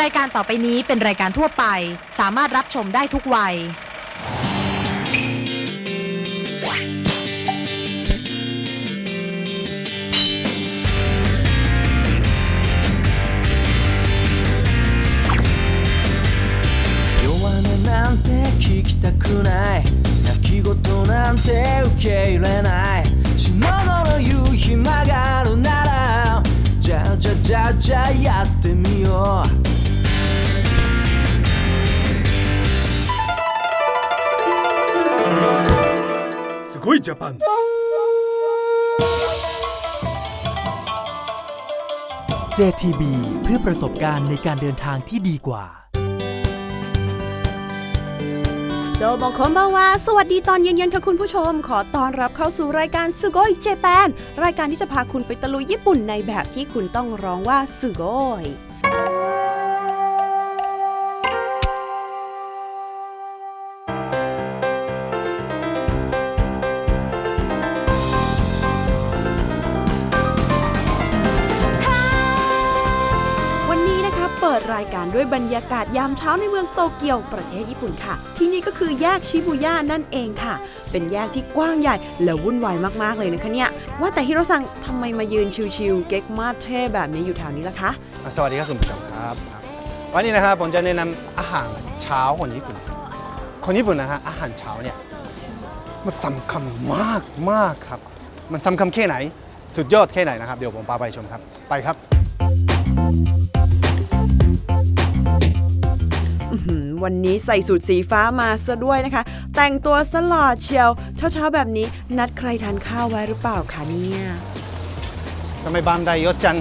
รายการต่อไปนี้เป็นรายการทั่วไป สามารถรับชมได้ทุกวัย 弱音なんて聞きたくない泣き言なんて受け入れない死ぬほど言う暇があるなら じゃあじゃあじゃあじゃあやってみようすごいジャパン JTB เพื่อประสบการณ์ในการเดินทางที่ดีกว่า โดโมคมบาวาสวัสดีตอนเย็นๆค่ะคุณผู้ชม ขอต้อนรับเข้าสู่รายการสึโกยเจแปนรายการที่จะพาคุณไปตะลุยญี่ปุ่นในแบบที่คุณต้องร้องว่าสึโกย บรรยากาศยามเช้าในเมืองโตเกียวประเทศญี่ปุ่นค่ะ ที่นี่ก็คือแยกชิบูย่านั่นเองค่ะ เป็นแยกที่กว้างใหญ่และวุ่นวายมากๆเลยนะคะเนี่ย ว่าแต่ฮิโรซังทำไมมายืนชิวๆเก๊กมาเท่แบบนี้อยู่แถวนี้ล่ะคะสวัสดีครับคุณผู้ชมครับวันนี้นะครับผมจะแนะนำอาหารเช้าคนญี่ปุ่น คนญี่ปุ่นนะฮะอาหารเช้าเนี่ยมันสำคัญมากมากครับ มันสำคัญแค่ไหน สุดยอดแค่ไหนนะครับ เดี๋ยวผมพาไปชมครับ ไปครับ วันนี้ใส่สูทสีฟ้ามาซะด้วยนะคะ แต่งตัวสลอดเชียว เช้าๆแบบนี้นัดใครทานข้าวไว้หรือเปล่าคะเนี่ยทำไมบานไดยอะจัง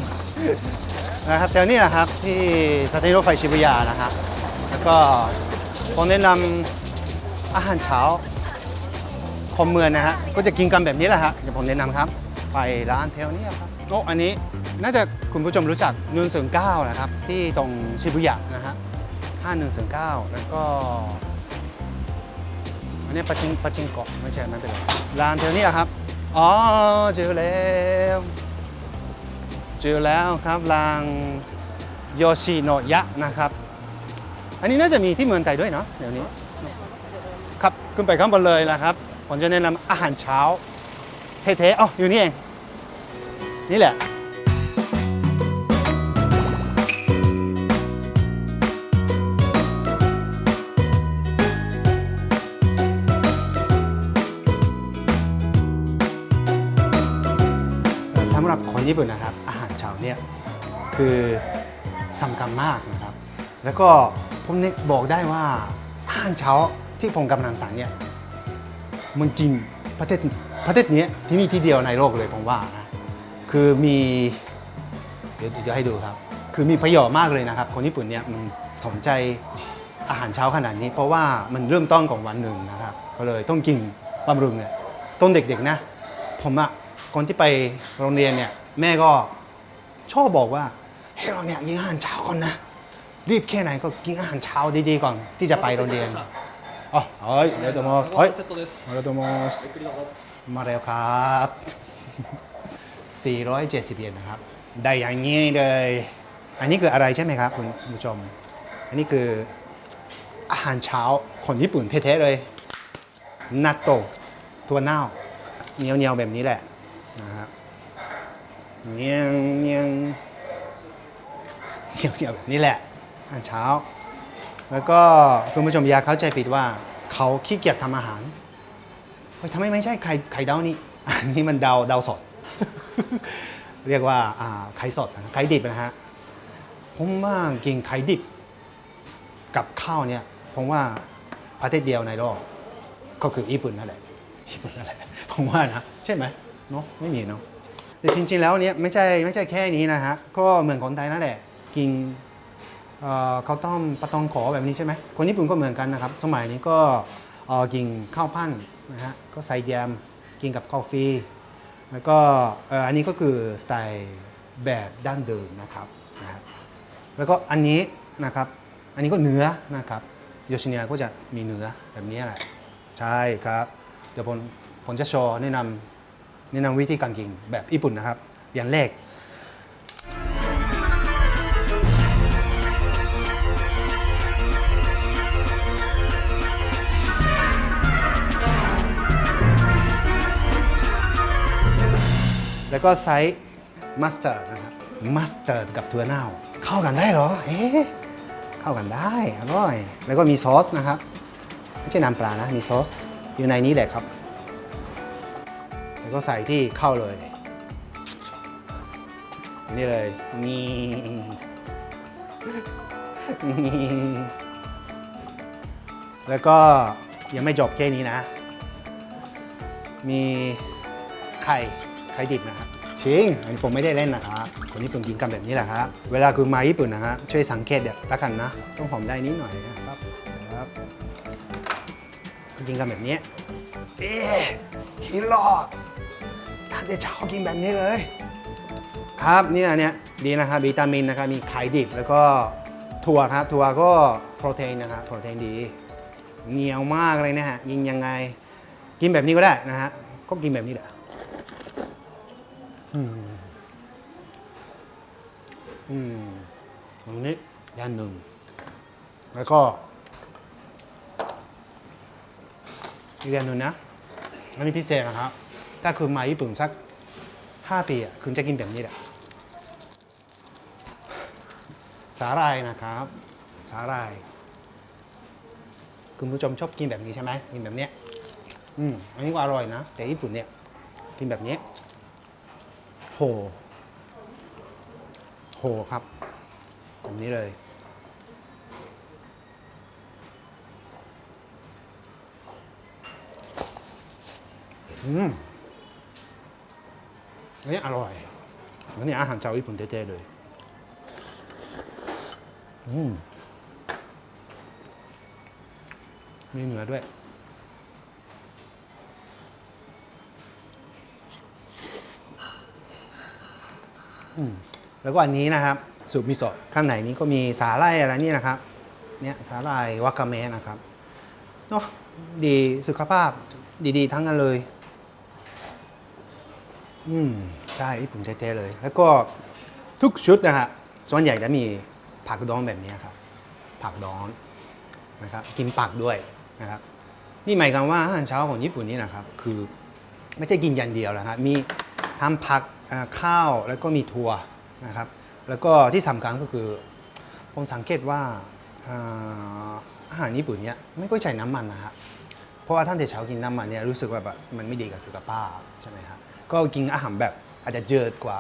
นะครับแถวนี้นะครับที่สถานีรถไฟชิบุยานะครับแล้วก็ผมแนะนำอาหารเช้าคนเมืองนะฮะก็จะกินกันแบบนี้แหละฮะเดี๋ยวผมแนะนำครับ ไปร้านแถวนี้ครับโอ้อันนี้น่าจะคุณผู้ชมรู้จักนูนเสริงเก้านะครับ ที่ตรงชิบุยานะฮะ ห้าหนึ่งเสริงเก้าแล้วก็อันนี้ปาจิงปาจิงเกาะไม่ใช่ไม่เป็นไรร้านแถวนี้ครับ อ๋อเจอแล้วเจอแล้วครับรางโยชิโนยะนะครับ อันนี้น่าจะมีที่เมืองไทยด้วยเนาะเดี๋ยวนี้ ครับขึ้นไปข้างบนเลยนะครับ ผมจะแนะนำอาหารเช้าเท่ๆอ๋ออยู่นี่เอง นี่แหละำหรับคนญี่ปุ่นนะครับ อาหารเช้าเนี่ยคือสำคัญมากนะครับ แล้วก็ผมบอกได้ว่าอาหารเช้าที่ผมกำลังสั่งเนี่ยมันกินประเทศประเทศนี้ที่นี่ที่เดียวในโลกเลยผมว่านะคือมีเดี๋ยวเดี๋ยวให้ดูครับ คือมีประโยชน์มากเลยนะครับ คนญี่ปุ่นเนี่ยมันสนใจอาหารเช้าขนาดนี้ เพราะว่ามันเริ่มต้นของวันหนึ่งนะครับ ก็เลยต้องกินบำรุงเนี่ยต้นเด็กๆนะ ผมอะ ก่อนที่ไปโรงเรียนเนี่ยแม่ก็ชอบบอกว่าให้เราเนี่ยกินอาหารเช้าก่อนนะรีบแค่ไหนก็กินอาหารเช้าดีๆก่อนที่จะไปโรงเรียนอ๋อเฮ้ยเดี๋ยวตัวมอสเฮ้ยเดี๋ยวตัวมอสมาแล้วครับ 470 เยนนะครับ ได้อย่างนี้เลย อันนี้คืออะไรใช่ไหมครับคุณผู้ชม อันนี้คืออาหารเช้าคนญี่ปุ่นเท่ๆเลย นัตโตะตัวเน่าเหนียวๆแบบนี้แหละ นะครับเนียงเนียงเหนียวๆแบบนี้แหละอาหารเช้า แล้วก็คุณผู้ชมอยาเข้าใจผิดว่า เขาขี้เกียจทำอาหารเฮ้ยทำไมไม่ใช่ไข่ไข่ดาวนี่อันนี้มันดาวดาวสด เรียกว่าอ่าไข่สดนะไข่ดิบนะฮะผมว่ากินไข่ดิบ กับข้าวเนี่ยผมว่าประเทศเดียวในโลกก็คือญี่ปุ่นนั่นแหละญี่ปุ่นนั่นแหละผมว่านะใช่ไหม เนาะไม่มีเนาะแต่จริงๆแล้วเนี่ยไม่ใช่ไม่ใช่แค่นี้นะฮะก็เหมือนคนไทยนั่นแหละกินเขาต้มปลาตองขอแบบนี้ใช่ไหมคนญี่ปุ่นก็เหมือนกันนะครับ สมัยนี้ก็กินข้าวปั้นนะฮะก็ใส่แยมกินกับกาแฟแล้วก็อันนี้ก็คือสไตล์แบบดั้งเดิมนะครับนะฮะแล้วก็อันนี้นะครับ อันนี้ก็เนื้อนะครับโยชิเนียก็จะมีเนื้อแบบนี้แหละใช่ครับเดี๋ยวผมผมจะโชว์แนะนำ แนะนำวิธีการกินแบบญี่ปุ่นนะครับ อย่างแรกแล้วก็ไซส์มัสเตอร์นะครับมัสเตอร์กับถั่ร์น่า เข้ากันได้เหรอ เอ๊ะเข้ากันได้ อร่อย แล้วก็มีซอสนะครับ ไม่ใช่น้ำปลานะ มีซอสอยู่ในนี้แหละครับ แล้วก็ใส่ที่เข้าเลยนี่เลยนี่แล้วก็ยังไม่จบแค่นี้นะ มีไข่ไข่ดิบนะครับชิงอันนี้ผมไม่ได้เล่นนะครับคนญี่ปุ่นกินกันแบบนี้แหละครับเวลาคุณมาญี่ปุ่นนะฮะช่วยสังเกตเดี๋ยวละกันนะ ต้องหอมได้นิดหน่อยนะครับครับกินกันแบบนี้เอ๊ะกินหล ทานแต่เช้ากินแบบนี้เลย ครับเนี่ยเนี่ยดีนะครับวิตามินนะครับมีไข่ดิบแล้วก็ถั่วครับถั่วก็โปรตีนนะครับโปรตีนดีเหนียวมากเลยนะฮะยิงยังไง กินแบบนี้ก็ได้นะฮะก็กินแบบนี้แหละอืมอืมตรงนี้ด้านหนึ่งแล้วก็อีกด้านหนึ่งนะอันนี้พิเศษนะครับ ถ้าคุณมาญี่ปุ่นสัก 5 ปีอะคุณจะกินแบบนี้แหละสาหร่ายนะครับ สาหร่าย คุณผู้ชมชอบกินแบบนี้ใช่ไหมกินแบบเนี้ยอืมอันนี้ก็อร่อยนะ แต่ญี่ปุ่นเนี่ย กินแบบนี้ โห โหครับแบบนี้เลยอืม อันนี้อร่อยอันนี้อาหารชาวญี่ปุ่นเท่ๆเลย อืมมีเนื้อด้วย อืมแล้วก็อันนี้นะครับสูตรมิโซะข้างในนี้ก็มีสาหร่ายอะไรนี่นะครับ เนี่ยสาหร่ายวากาเมะนะครับเนาะดีสุขภาพดีๆ ทั้งนั้นเลย อืมใช่ญี่ปุ่นเท่ๆเลย แล้วก็ทุกชุดนะฮะส่วนใหญ่จะมีผักดองแบบนี้ครับ ผักดองนะครับ กินผักด้วยนะครับ นี่หมายความว่าอาหารเช้าของญี่ปุ่นนี่นะครับ คือไม่ใช่กินอย่างเดียวนะครับมีทำผักข้าวแล้วก็มีถั่วนะครับ แล้วก็ที่สำคัญก็คือ ผมสังเกตว่าอาหารญี่ปุ่นเนี่ยไม่ค่อยใช้น้ำมันนะครับเพราะว่าท่านแต่เช้ากินน้ำมันเนี่ยรู้สึกว่าแบบมันไม่ดีกับสุขภาพใช่ไหมครับ ก็กินอาหารแบบอาจจะเจิดกว่า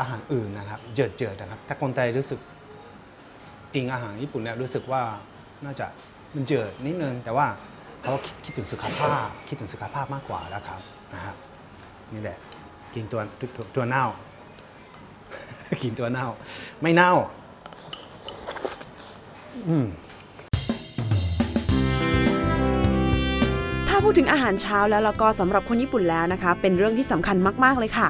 อาหารอื่นนะครับ เจิดเจิดนะครับ ถ้าคนไทยรู้สึกกินอาหารญี่ปุ่นเนี่ยรู้สึกว่าน่าจะมันเจิดนิดนึงแต่ว่าเขาคิดคิดถึงสุขภาพคิดถึงสุขภาพมากกว่าแล้วครับนะครับนี่แหละกินตัวตัวตัวเน่า กินตัวเน่า ไม่เน่า อืม พูดถึงอาหารเช้าแล้วแล้วก็สำหรับคนญี่ปุ่นแล้วนะคะ เป็นเรื่องที่สำคัญมาก ๆ เลยค่ะ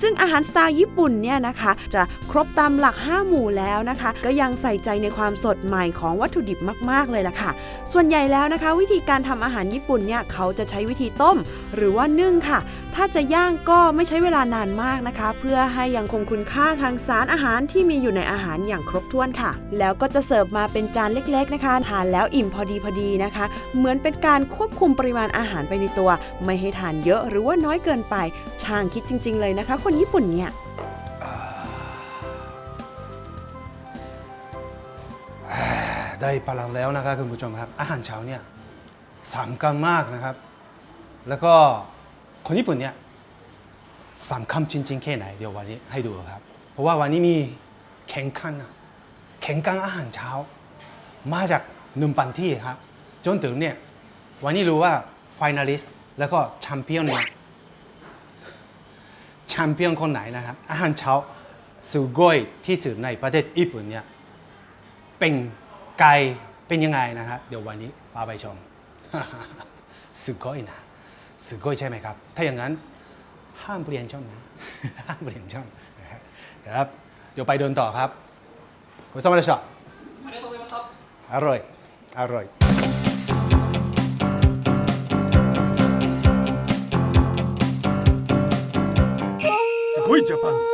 ซึ่งอาหารสไตล์ญี่ปุ่นเนี่ยนะคะ จะครบตามหลัก 5 หมู่แล้วนะคะ ก็ยังใส่ใจในความสดใหม่ของวัตถุดิบมาก ๆ เลยล่ะค่ะ ส่วนใหญ่แล้วนะคะ วิธีการทำอาหารญี่ปุ่นเนี่ยเขาจะใช้วิธีต้ม หรือว่านึ่งค่ะ ถ้าจะย่างก็ไม่ใช้เวลานานมากนะคะ เพื่อให้ยังคงคุณค่าทางสารอาหารที่มีอยู่ในอาหารอย่างครบถ้วนค่ะ แล้วก็จะเสิร์ฟมาเป็นจานเล็ก ๆ นะคะทานแล้วอิ่มพอดีพอดีนะคะ เหมือนเป็นการควบคุมปริมาณอาหารไปในตัว ไม่ให้ทานเยอะหรือว่าน้อยเกินไป ช่างคิดจริง ๆ เลยนะคะ คนญี่ปุ่นเนี่ย ได้พลังแล้วนะครับคุณผู้ชมครับ อาหารเช้าเนี่ยสำคัญมากนะครับ แล้วก็คนญี่ปุ่นเนี่ยสำคัญจริง ๆ แค่ไหนเดี๋ยววันนี้ให้ดูครับ เพราะว่าวันนี้มีแข่งขันนะแข่งขันอาหารเช้า มาจากหนึ่งปันที่ครับ จนถึงเนี่ยวันนี้รู้ว่าฟิแนลิสต์แล้วก็แชมเปี้ยนเนี่ยแชมเปี้ยนคนไหนนะครับ อาหารเช้าสุโกยที่สุดในประเทศญี่ปุ่นเนี่ยเป็น ไก่เป็นยังไงนะครับ เดี๋ยววันนี้พาไปชม สุโกยนะสุโกยใช่ไหมครับ ถ้าอย่างนั้นห้ามเปลี่ยนช่องนะ ห้ามเปลี่ยนช่องนะครับ เดี๋ยวไปเดินต่อครับごちそうさまでしたอร่อย อร่อย すごいジャパン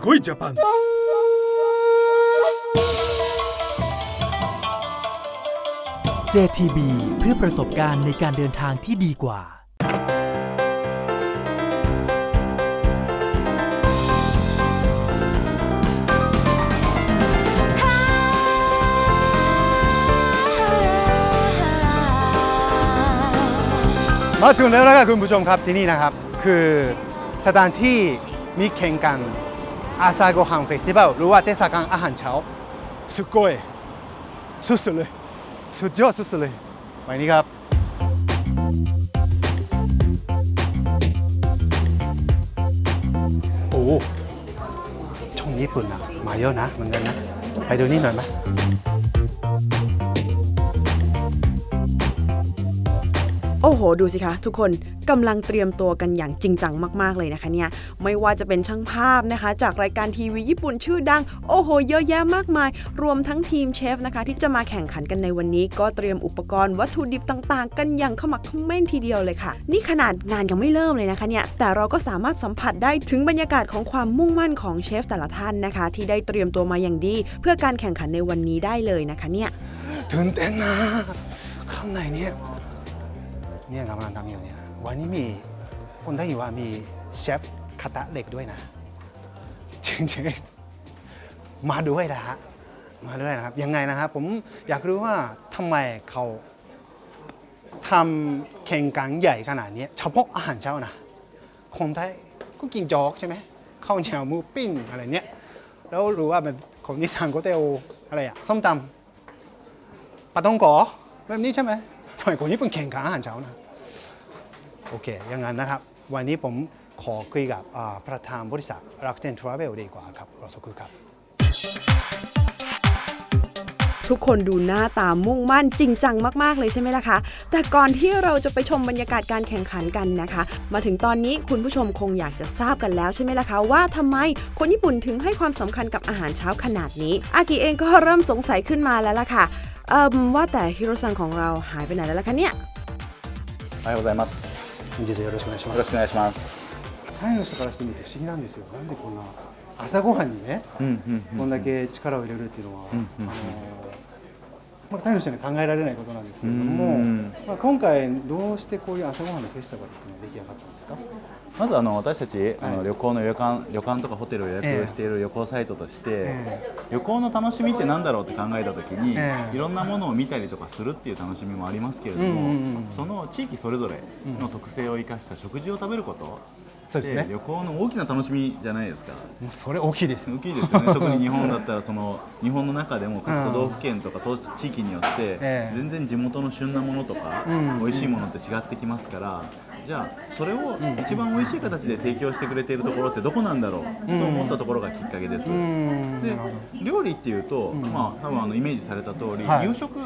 すごいジャパン JTB เพื่อประสบการณ์ในการเดินทางที่ดีกว่า มาถึงแล้วนะครับคุณผู้ชมครับที่นี่นะครับ คือสถานที่มีแข่งกัน อาซาโกฮังเฟสติวัลหรือว่าเทศกาลอาหารเช้าสุดโกยสุดๆเลยสุดยอดสุดๆเลยไปนี้ครับโอ้ช่องญี่ปุ่นนะมาเยอะนะเหมือนกันนะ ไปดูนี่หน่อยไหม อ้โห ดูสิคะ ทุกคนกำลังเตรียมตัวกันอย่างจริงจังมากๆเลยนะคะเนี่ย ไม่ว่าจะเป็นช่างภาพนะคะ จากรายการทีวีญี่ปุ่นชื่อดัง โอ้โห เยอะแยะมากมาย รวมทั้งทีมเชฟนะคะ ที่จะมาแข่งขันกันในวันนี้ ก็เตรียมอุปกรณ์วัตถุดิบต่างๆ กันอย่างขมักเขม้นทีเดียวเลยค่ะ นี่ขนาดงานยังไม่เริ่มเลยนะคะเนี่ย แต่เราก็สามารถสัมผัสได้ถึงบรรยากาศของความมุ่งมั่นของเชฟแต่ละท่านนะคะ ที่ได้เตรียมตัวมาอย่างดี เพื่อการแข่งขันในวันนี้ได้เลยนะคะเนี่ยตื่นเต้นนะข้างในเนี่ย เนี่ยกำลังทำอยู่เนี่ยวันนี้มีคนได้อยู่ว่ามีเชฟคาตะเหล็กด้วยนะจริงๆมาด้วยนะฮะมาด้วยนะครับยังไงนะครับผมอยากรู้ว่าทำไมเขาทำแข่งขันใหญ่ขนาดนี้เฉพาะอาหารเช้านะคนไทยก็กินจอกใช่ไหมข้าวเหนียวมูปิ้งอะไรเนี้ยแล้วรู้ว่าเป็นคนที่สั่งก๋วยเตี๋ยวอะไรอะส้มตำปลาต้องกอแบบนี้ใช่ไหมทำไมคนญี่ปุ่นแข่งขันอาหารเช้านะ โอเคอย่างนั้นนะครับ วันนี้ผมขอคุยกับอ่าประธานบริษัทรักเจนทราเวลดีกว่าครับรอสักครู่ครับ ทุกคนดูหน้าตามุ่งมั่นจริงจังมาก ๆ เลยใช่ไหมล่ะคะ แต่ก่อนที่เราจะไปชมบรรยากาศการแข่งขันกันนะคะ มาถึงตอนนี้คุณผู้ชมคงอยากจะทราบกันแล้วใช่ไหมล่ะคะ ว่าทำไมคนญี่ปุ่นถึงให้ความสำคัญกับอาหารเช้าขนาดนี้ อากิเองก็เริ่มสงสัยขึ้นมาแล้วล่ะค่ะเอ่มว่าแต่ฮิโรซังของเราหายไปไหนแล้วล่ะคะเนี่ย おはようございます。 本日よろしくお願いしまよろしくお願いします。タイの人からしてみると不思議なんですよ。なんでこんな朝ごはんにね、こんだけ力を入れるっていうのは、あのまあ、タイの人には考えられないことなんですけれども、うん。まあ、今回どうしてこういう朝ごはんのフェスティバルっていうのが出来上がったんですか？まずあの私たち、あはい。の旅行の旅館旅館とかホテルを予ええ。約している旅行サイトとして、え旅行の楽しみって何だろうって考えた時に、ええ。いろんなものを見たりとかするっていう楽しみもありますけれども、その地域それぞれの特性を生かした食事を食べること、そうですね。旅行の大きな楽しみじゃないですか。もうそれ大きいです。よ大きいですよね。特に日本だったらその日本の中でも各都道府県とか都地域によってええ。全然地元の旬なものとかうん。美味しいものって違ってきますからじゃあそれを一番美味しい形で提供してくれているところってどこなんだろうと思ったところがきっかけです。うん。で料理っていうと、まあ多分あのイメージされた通り、はい。夕食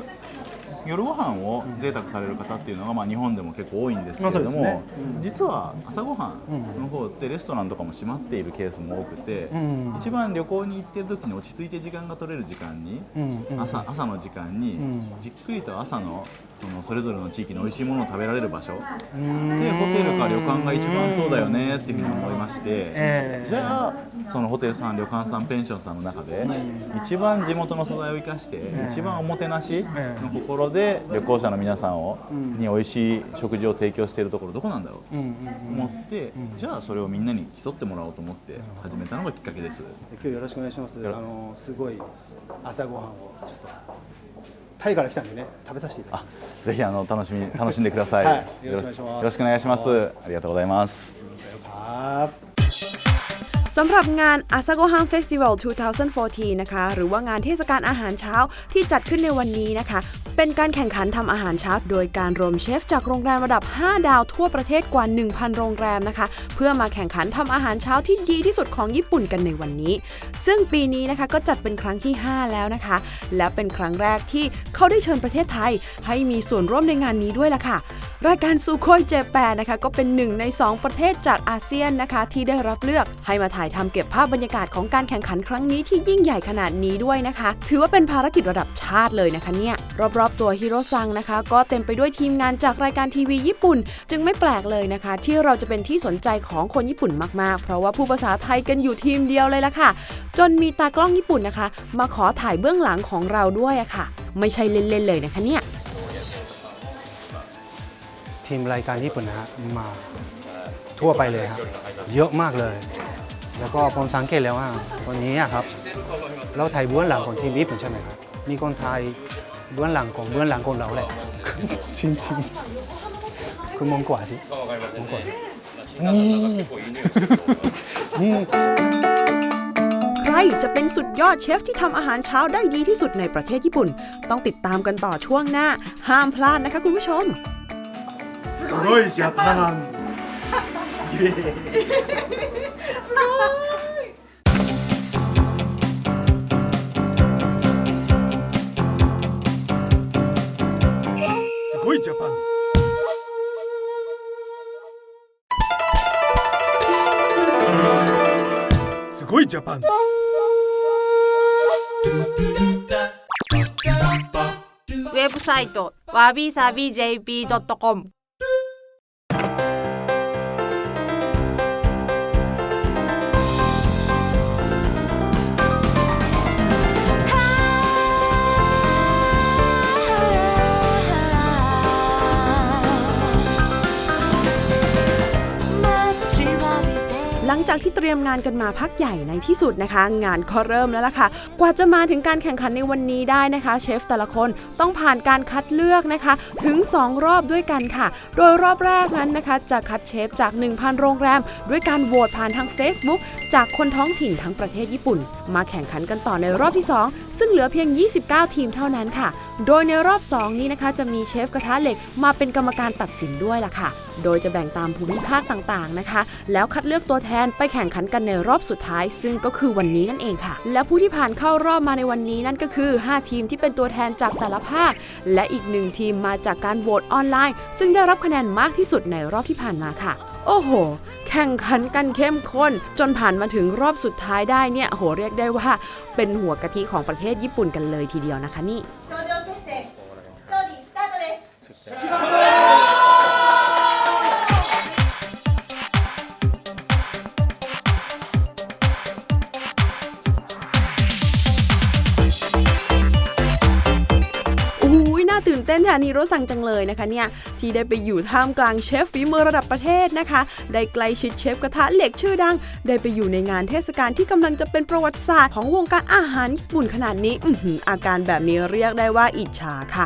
夜ご飯を贅沢される方っていうのが、まあ、日本でも結構多いんですけれども、まあそうですね。実は朝ごはんの方ってレストランとかも閉まっているケースも多くて、ん。一番旅行に行ってる時に落ち着いて時間が取れる時間に、うん。うん。朝朝の時間に、ん。じっくりと朝のそのそれぞれの地域の美味しいものを食べられる場所。ででホテルか旅館が一番そうだよねっていうふうに思いまして、ええ。じゃあそのホテルさん旅館さんペンションさんの中で一番地元の素材を生かして、一番おもてなしの心で旅行者の皆さんを、に美味しい食事を提供しているところどこなんだろう？と思って、じゃあそれをみんなに競ってもらおうと思って始めたのがきっかけです。今日よろしくお願いします。あのすごい朝ごはんをちょっとタイから来たんでね食べさせていただきます。ぜひあの楽しみ楽しんでください。はいよろしくお願いしますよろしくお願いします。ありがとうございます。ครับ สำหรับงาน a s a g o h a n Festival 2014 นะคะ หรือว่างานเทศกาลอาหารเช้าที่จัดขึ้นในวันนี้นะคะ เป็นการแข่งขันทำอาหารเช้าโดยการรวมเชฟจากโรงแรมระดับ 5 ดาวทั่วประเทศกว่า 1,000 โรงแรมนะคะ เพื่อมาแข่งขันทำอาหารเช้าที่ดีที่สุดของญี่ปุ่นกันในวันนี้ ซึ่งปีนี้นะคะก็จัดเป็นครั้งที่ 5 แล้วนะคะ และเป็นครั้งแรกที่เขาได้เชิญประเทศไทย ให้มีส่วนร่วมในงานนี้ด้วยล่ะค่ะ รายการซูโคยเจแปนนะคะก็เป็นหนึ่งใน 2 ประเทศจากอาเซียนนะคะ ที่ได้รับเลือกให้มาถ่ายทำเก็บภาพบรรยากาศของการแข่งขันครั้งนี้ที่ยิ่งใหญ่ขนาดนี้ด้วยนะคะ ถือว่าเป็นภารกิจระดับชาติเลยนะคะเนี่ย รอบๆตัวฮิโรซังนะคะ ก็เต็มไปด้วยทีมงานจากรายการทีวีญี่ปุ่น จึงไม่แปลกเลยนะคะ ที่เราจะเป็นที่สนใจของคนญี่ปุ่นมากๆ เพราะว่าผู้ภาษาไทยกันอยู่ทีมเดียวเลยล่ะค่ะ จนมีตากล้องญี่ปุ่นนะคะ มาขอถ่ายเบื้องหลังของเราด้วยอะค่ะ ไม่ใช่เล่นๆเลยนะคะเนี่ย ทีมรายการญี่ปุ่นนะฮะมาทั่วไปเลยครับเยอะมากเลย แล้วก็ผมสังเกตแล้วว่าวันนี้อะครับเราถ่ายเบื้องหลังของทีมญี่ปุ่นใช่ไหมครับมีคนไทยเบื้องหลังของเบื้องหลังของเราแหละจริงๆคือมองกว่าสิมองกว่านี่นี่ใครจะเป็นสุดยอดเชฟที่ทำอาหารเช้าได้ดีที่สุดในประเทศญี่ปุ่น ต้องติดตามกันต่อช่วงหน้า ห้ามพลาดนะคะคุณผู้ชม すごいジャパン。イエーイ。すごいジャパンウェブサイトわびさび JP.com จากที่เตรียมงานกันมาพักใหญ่ในที่สุดนะคะ งานก็เริ่มแล้วล่ะค่ะ กว่าจะมาถึงการแข่งขันในวันนี้ได้นะคะ เชฟแต่ละคนต้องผ่านการคัดเลือกนะคะ ถึง 2 รอบด้วยกันค่ะ โดยรอบแรกนั้นนะคะ จะคัดเชฟจาก 1,000 โรงแรม ด้วยการโหวตผ่านทาง Facebook จากคนท้องถิ่นทั้งประเทศญี่ปุ่น มาแข่งขันกันต่อในรอบที่ 2 ซึ่งเหลือเพียง 29 ทีมเท่านั้นค่ะ โดยในรอบ 2 นี้นะคะ จะมีเชฟกระทะเหล็กมาเป็นกรรมการตัดสินด้วยล่ะค่ะ โดยจะแบ่งตามภูมิภาคต่างๆนะคะ แล้วคัดเลือกตัวแทนไปแข่งขันกันในรอบสุดท้าย ซึ่งก็คือวันนี้นั่นเองค่ะ และผู้ที่ผ่านเข้ารอบมาในวันนี้นั่นก็คือ 5 ทีมที่เป็นตัวแทนจากแต่ละภาค และอีกหนึ่งทีมมาจากการโหวตออนไลน์ ซึ่งได้รับคะแนนมากที่สุดในรอบที่ผ่านมาค่ะ โอ้โหแข่งขันกันเข้มข้น จนผ่านมาถึงรอบสุดท้ายได้เนี่ยโหเรียกได้ว่า เป็นหัวกะทิของประเทศญี่ปุ่นกันเลยทีเดียวนะคะนี่ นเต้นแทนนีโรสั่งจังเลยนะคะเนี่ยที่ได้ไปอยู่ท่ามกลางเชฟฝีมือระดับประเทศนะคะ ได้ใกล้ชิดเชฟกระทะเหล็กชื่อดัง ได้ไปอยู่ในงานเทศกาลที่กำลังจะเป็นประวัติศาสตร์ของวงการอาหารญี่ปุ่นขนาดนี้อืออาการแบบนี้เรียกได้ว่าอิจฉาค่ะ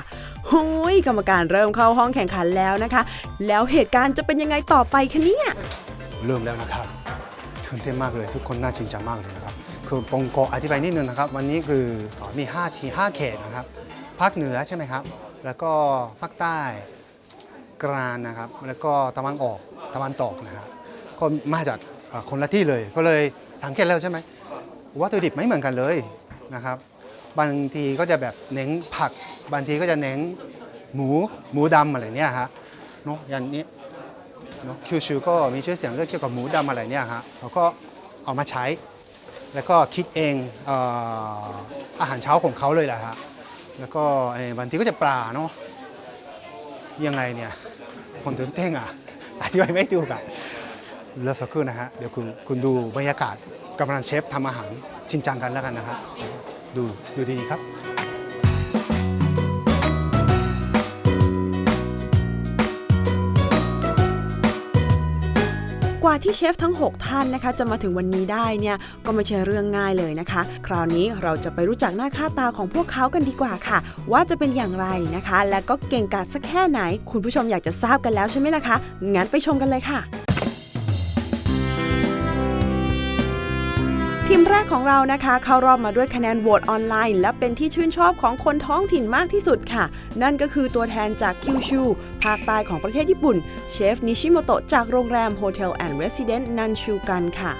หุยกรรมการเริ่มเข้าห้องแข่งขันแล้วนะคะ แล้วเหตุการณ์จะเป็นยังไงต่อไปคะเนี่ยเริ่มแล้วนะครับตื่นเต้นมากเลย ทุกคนน่าจริงจังมากเลยนะครับคือปงโกอธิบายนิดนึงนะครับ วันนี้คืออ๋อมี5ที5เขตนะครับภาคเหนือใช่ไหมครับ แล้วก็ภาคใต้กลางนะครับ แล้วก็ตะวันออกตะวันตกนะครับก็มาจากคนละที่เลย ก็เลยสังเกตแล้วใช่ไหมวัตถุดิบไม่เหมือนกันเลยนะครับ บางทีก็จะแบบเน้นผัก บางทีก็จะเน้นหมูหมูดำอะไรเนี่ยฮะเนาะอย่างนี้เนอะคิวชูก็มีชื่อเสียงเรื่องเกี่ยวกับหมูดำอะไรเนี่ยฮะเราก็เอามาใช้ แล้วก็คิดเองเอออาหารเช้าของเขาเลยแหละฮะ แล้วก็บางทีก็จะปลาเนาะยังไงเนี่ยคนตื่นเต้นอะอธิบายไม่ถูกอะเลือกสักครู่นะฮะเดี๋ยวคุณคุณดูบรรยากาศกำลังเชฟทำอาหารชินจังกันแล้วกันนะครับดูดูดีๆครับ ว่าที่เชฟทั้ง 6 ท่านนะคะ จะมาถึงวันนี้ได้เนี่ยก็ไม่ใช่เรื่องง่ายเลยนะคะ คราวนี้เราจะไปรู้จักหน้าค่าตาของพวกเขากันดีกว่าค่ะ ว่าจะเป็นอย่างไรนะคะ และก็เก่งกาจสักแค่ไหน คุณผู้ชมอยากจะทราบกันแล้วใช่ไหมล่ะคะงั้นไปชมกันเลยค่ะ ทีมแรกของเรานะคะ เข้ารอบมาด้วยคะแนนโหวตออนไลน์ และเป็นที่ชื่นชอบของคนท้องถิ่นมากที่สุดค่ะ นั่นก็คือตัวแทนจากคิวชูภาคใต้ของประเทศญี่ปุ่น เชฟนิชิโมโตะจากโรงแรมโฮเทลแอนด์เรสซิเดนต์นันชูกันค่ะ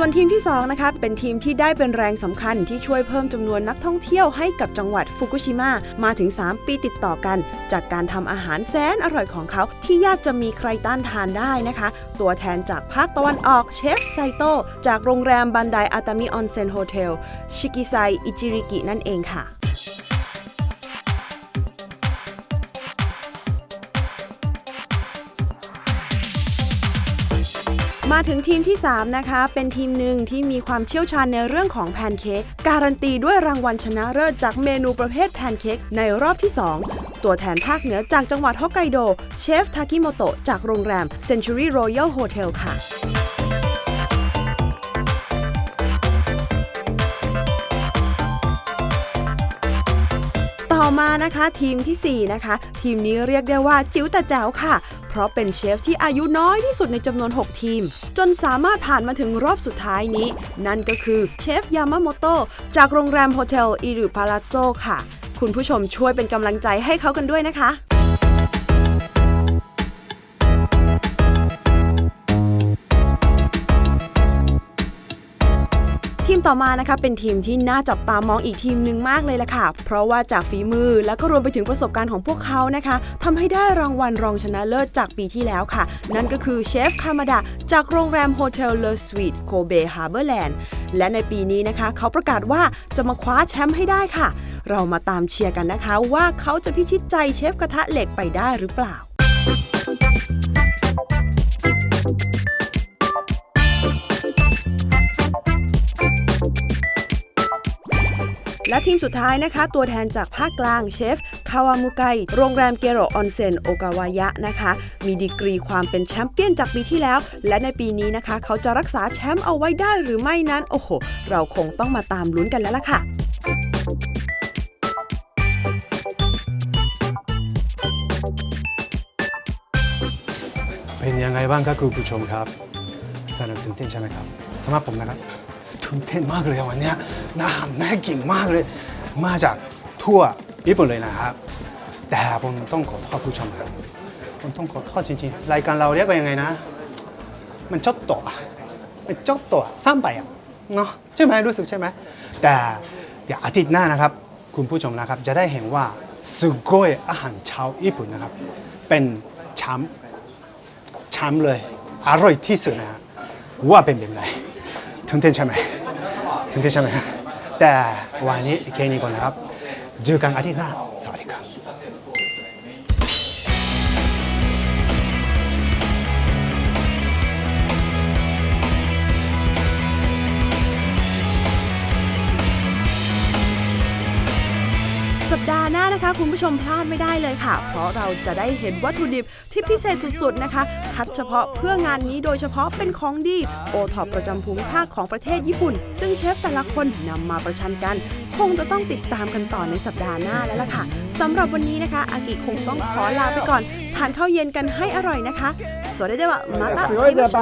ส่วนทีมที่2นะคะเป็นทีมที่ได้เป็นแรงสำคัญที่ช่วยเพิ่มจำนวนนักท่องเที่ยวให้กับจังหวัดฟุกุชิมะมาถึง 3 ปีติดต่อกัน จากการทำอาหารแสนอร่อยของเขา ที่ยากจะมีใครต้านทานได้นะคะ ตัวแทนจากภาคตะวันออกเชฟไซโตะจากโรงแรมบันไดอาตามิออนเซ็นโฮเทลชิกิไซอิจิริกินั่นเองค่ะ มาถึงทีมที่ 3 นะคะ เป็นทีมหนึ่งที่มีความเชี่ยวชาญในเรื่องของแพนเค้กการันตีด้วยรางวัลชนะเลิศจากเมนูประเภทแพนเค้กในรอบที่ 2 ตัวแทนภาคเหนือจากจังหวัดฮอกไกโด เชฟทากิโมโตะจากโรงแรม Century Royal Hotel ค่ะต่อมานะคะทีมทีสี่ 4 นะคะ ทีมนี้เรียกได้ว่าจิ๋วแต่แจ๋วค่ะ ราะเป็นเชฟที่อายุน้อยที่สุดในจำนวน 6 ทีม จนสามารถผ่านมาถึงรอบสุดท้ายนี้ นั่นก็คือเชฟยามาโมโตะจากโรงแรมโฮเทลอิรุพาราโซค่ะ คุณผู้ชมช่วยเป็นกำลังใจให้เขากันด้วยนะคะ ทีมต่อมานะคะเป็นทีมที่น่าจับตามองอีกทีมหนึ่งมากเลยล่ะค่ะ เพราะว่าจากฝีมือแล้วก็รวมไปถึงประสบการณ์ของพวกเขานะคะทำให้ได้รางวัลรองชนะเลิศจากปีที่แล้วค่ะ นั่นก็คือเชฟคามาดะจากโรงแรมโฮเทลเลอสวีทโคเบฮาร์เบอร์แลนด์และในปีนี้นะคะ เขาประกาศว่าจะมาคว้าแชมป์ให้ได้ค่ะ เรามาตามเชียร์กันนะคะ ว่าเขาจะพิชิตใจเชฟกระทะเหล็กไปได้หรือเปล่า และทีมสุดท้ายนะคะ ตัวแทนจากภาคกลางเชฟคาวามุไกโรงแรมเกโรออนเซ็นโอกาวายะนะคะ มีดีกรีความเป็นแชมป์เปี้ยนจากปีที่แล้ว และในปีนี้นะคะ เขาจะรักษาแชมป์เอาไว้ได้หรือไม่นั้น โอ้โห เราคงต้องมาตามลุ้นกันแล้วล่ะค่ะเป็นยังไงบ้างครับคุณผู้ชมครับสนุกตื่นเต้นใช่ไหมครับสำหรับผมนะครับ ตื่นเต้นมากเลยวันนี้ยน่าน่ากินมากเลย มาจากทั่วญี่ปุ่นเลยนะครับ แต่ผมต้องขอโทษผู้ชมครับผมต้องขอโทษจริงๆ รายการเราเรียกว่ายังไงนะ มันจดตัวมันจดตัวซ้ำไปอะเนาะใช่ไหมรู้สึกใช่ไหมแต่เดี๋ยวอาทิตย์หน้านะครับ คุณผู้ชมนะครับ จะได้เห็นว่าสุโกยอาหารชาวญี่ปุ่นนะครับ เป็นแชมป์แชมป์เลย อร่อยที่สุดนะฮะว่าเป็นแบบไหนถึงเต้นใช่ไหม ถึงที่ใช่ไหมแต่วันนี้แค่นี้ก่อนนะครับเจอกันอาทิตย์หน้าสวัสดีครับ สัปดาห์หน้านะคะ คุณผู้ชมพลาดไม่ได้เลยค่ะ เพราะเราจะได้เห็นวัตถุดิบที่พิเศษสุดๆนะคะคัดเฉพาะเพื่องานนี้โดยเฉพาะเป็นของดีโอทอปประจำภูมิภาคของประเทศญี่ปุ่น ซึ่งเชฟแต่ละคนนำมาประชันกัน คงจะต้องติดตามกันต่อในสัปดาห์หน้าแล้วล่ะค่ะสำหรับวันนี้นะคะ อากิคงต้องขอลาไปก่อน ทานข้าวเย็นกันให้อร่อยนะคะสวัสดีค่ามาตะไอมาโช